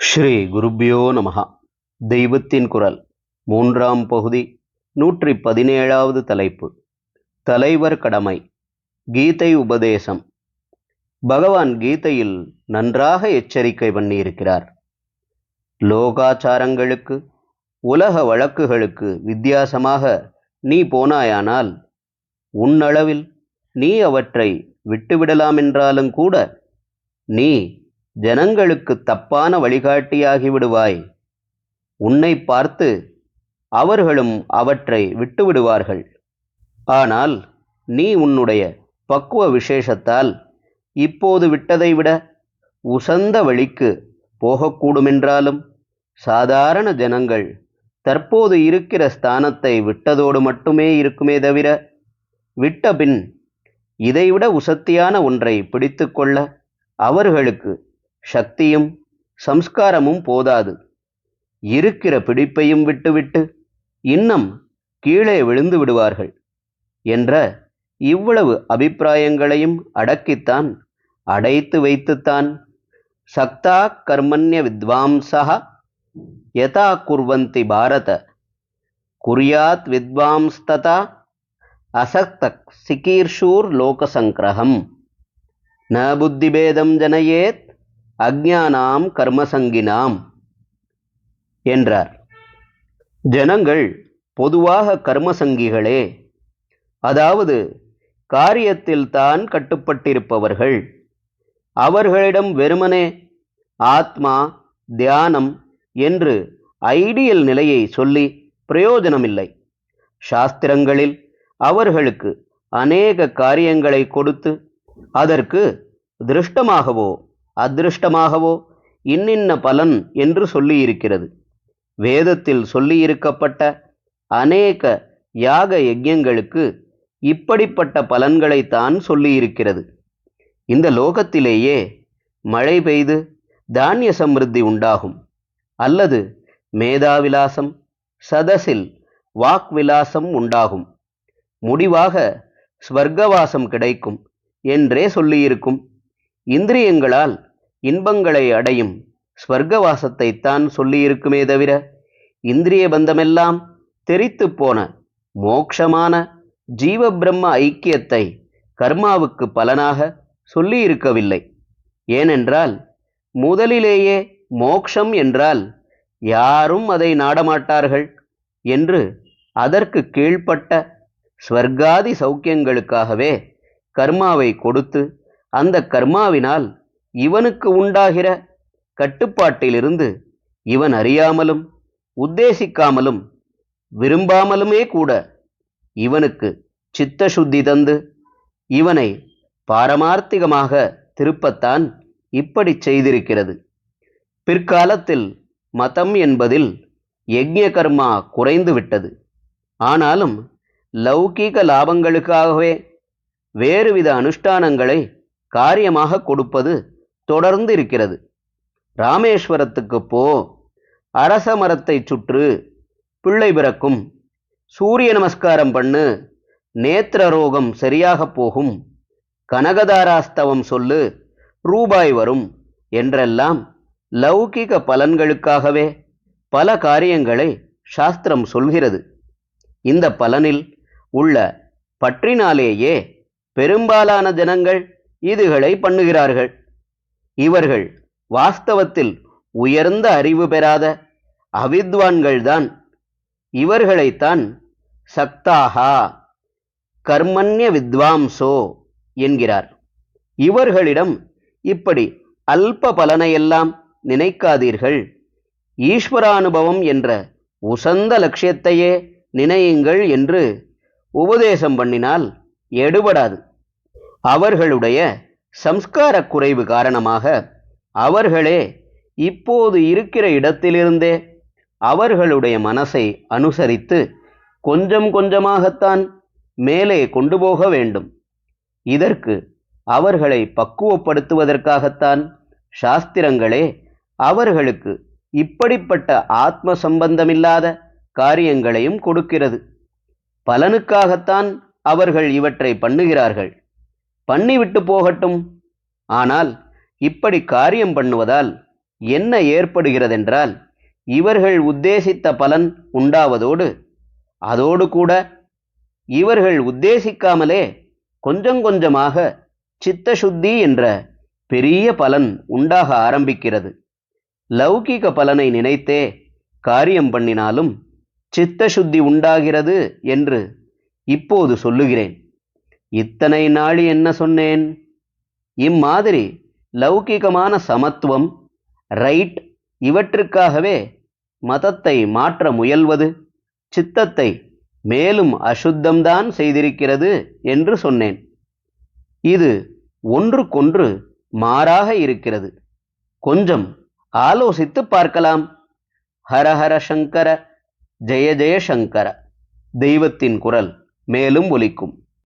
ஸ்ரீ குருப்யோ நமகா தெய்வத்தின் குரல் மூன்றாம் பகுதி நூற்றி பதினேழாவது தலைப்பு. தலைவர் கடமை கீதை உபதேசம். பகவான் கீதையில் நன்றாக எச்சரிக்கை பண்ணியிருக்கிறார். லோகாச்சாரங்களுக்கு உலக வழக்குகளுக்கு வித்தியாசமாக நீ போனாயானால் உன்னளவில் நீ அவற்றை விட்டுவிடலாமென்றாலும் கூட நீ ஜனங்களுக்கு தப்பான வழிகாட்டியாகிவிடுவாய். உன்னை பார்த்து அவர்களும் அவற்றை விட்டுவிடுவார்கள். ஆனால் நீ உன்னுடைய பக்குவ விசேஷத்தால் இப்போது விட்டதை விட உசந்த வழிக்கு போகக்கூடுமென்றாலும் சாதாரண ஜனங்கள் தற்போது இருக்கிற ஸ்தானத்தை விட்டதோடு மட்டுமே இருக்குமே தவிர விட்டபின் இதைவிட உசத்தியான ஒன்றை பிடித்துக்கொள்ள அவர்களுக்கு சக்தியும் சம்ஸ்காரமும் போதாது. இருக்கிற பிடிப்பையும் விட்டுவிட்டு இன்னும் கீழே விழுந்து விடுவார்கள் என்ற இவ்வளவு அபிப்பிராயங்களையும் அடக்கித்தான் அடைத்து வைத்துத்தான் சக்தா கர்மண்ய வித்வாம்சா யதா குர்வந்தி பாரத. குறியாத் வித்வாம்ஸ்ததா அசக்தக் சிகீர்ஷூர் லோகசங்கிரகம் ந புத்திபேதம் ஜனயேத் அக்ஞானாம் கர்மசங்கினாம் என்றார். ஜனங்கள் பொதுவாக கர்மசங்கிகளே. அதாவது காரியத்தில் தான் கட்டுப்பட்டிருப்பவர்கள். அவர்களிடம் வெறுமனே ஆத்மா தியானம் என்று ஐடியல் நிலையை சொல்லி பிரயோஜனமில்லை. சாஸ்திரங்களில் அவர்களுக்கு அநேக காரியங்களை கொடுத்து அதற்கு திருஷ்டமாகவோ அதிருஷ்டமாகவோ? இன்னின்ன பலன் என்று சொல்லியிருக்கிறது. வேதத்தில் சொல்லியிருக்கப்பட்ட அநேக யாக யஜ்யங்களுக்கு இப்படிப்பட்ட பலன்களைத்தான் சொல்லியிருக்கிறது. இந்த லோகத்திலேயே மழை பெய்து தானிய சமிருத்தி உண்டாகும். அல்லது மேதாவிலாசம் சதசில் வாக்விலாசம் உண்டாகும். முடிவாக ஸ்வர்க்கவாசம் கிடைக்கும் என்றே சொல்லியிருக்கும். இந்திரியங்களால் இன்பங்களை அடையும் ஸ்வர்க்கவாசத்தைத்தான் சொல்லியிருக்குமே தவிர இந்திரிய பந்தமெல்லாம் தெரித்து போன மோக்ஷமான ஜீவ பிரம்ம ஐக்கியத்தை கர்மாவுக்கு பலனாக சொல்லியிருக்கவில்லை. ஏனென்றால் முதலிலேயே மோக்ஷம் என்றால் யாரும் அதை நாடமாட்டார்கள் என்று அதற்கு கீழ்ப்பட்ட ஸ்வர்காதி சௌக்கியங்களுக்காகவே கர்மாவை கொடுத்து அந்த கர்மாவினால் இவனுக்கு உண்டாகிற கட்டுப்பாட்டிலிருந்து இவன் அறியாமலும் உத்தேசிக்காமலும் விரும்பாமலுமே கூட இவனுக்கு சித்த சுத்தி தந்து இவனை பாரமார்த்திகமாக திருப்பத்தான் இப்படி செய்திருக்கிறது. பிற்காலத்தில் மதம் என்பதில் யஜ்ய கர்மா குறைந்து விட்டது. ஆனாலும் லௌகீக லாபங்களுக்காகவே வேறுவித அனுஷ்டானங்களை காரியமாக கொடுப்பது தொடர்ந்து இருக்கிறது ராமேஸ்வரத்துக்கு போ. அரச மரத்தை சுற்று. பிள்ளை பிறக்கும். சூரிய நமஸ்காரம் பண்ணு. நேத்திர ரோகம் சரியாக போகும். கனகதாராஸ்தவம் சொல்லு. ரூபாய் வரும். என்றெல்லாம் லௌகிக பலன்களுக்காகவே பல காரியங்களை சாஸ்திரம் சொல்கிறது. இந்த பலனில் உள்ள பற்றினாலேயே பெரும்பாலான ஜனங்கள் இதுகளை பண்ணுகிறார்கள். இவர்கள் வாஸ்தவத்தில் உயர்ந்த அறிவு பெறாத அவித்வான்கள்தான். இவர்களைத்தான் சக்தாகா கர்மண்ய வித்வாம்சோ என்கிறார். இவர்களிடம் இப்படி அல்ப பலனையெல்லாம் நினைக்காதீர்கள். ஈஸ்வரானுபவம் என்ற உசந்த லட்சியத்தையே நினையுங்கள் என்று உபதேசம் பண்ணினால் எடுபடாது. அவர்களுடைய சம்ஸ்கார குறைவு காரணமாக அவர்களே இப்போது இருக்கிற இடத்திலிருந்தே அவர்களுடைய மனசை அனுசரித்து கொஞ்சம் கொஞ்சமாகத்தான் மேலே கொண்டு போக வேண்டும். இதற்கு அவர்களை பக்குவப்படுத்துவதற்காகத்தான் சாஸ்திரங்களே அவர்களுக்கு இப்படிப்பட்ட ஆத்ம சம்பந்தமில்லாத காரியங்களையும் கொடுக்கிறது. பலனுக்காகத்தான் அவர்கள் இவற்றை பண்ணுகிறார்கள். பண்ணிவிட்டு போகட்டும். ஆனால் இப்படி காரியம் பண்ணுவதால் என்ன ஏற்படுகிறதென்றால் இவர்கள் உத்தேசித்த பலன் உண்டாவதோடு அதோடு கூட இவர்கள் உத்தேசிக்காமலே கொஞ்சம் கொஞ்சமாக சித்தசுத்தி என்ற பெரிய பலன் உண்டாக ஆரம்பிக்கிறது. லௌகிக பலனை நினைத்தே காரியம் பண்ணினாலும் சித்தசுத்தி உண்டாகிறது என்று இப்போது சொல்லுகிறேன். இத்தனை நாள் என்ன சொன்னேன்? இம்மாதிரி லௌகிகமான சமத்துவம் ரைட் இவற்றுக்காகவே மதத்தை மாற்ற முயல்வது சித்தத்தை மேலும் அசுத்தம்தான் செய்திருக்கிறது என்று சொன்னேன். இது ஒன்றுக்கொன்று மாறாக இருக்கிறது. கொஞ்சம் ஆலோசித்து பார்க்கலாம். ஹரஹர சங்கர ஜெய ஜெய சங்கர தெய்வத்தின் குரல் மேலும் ஒலிக்கும்.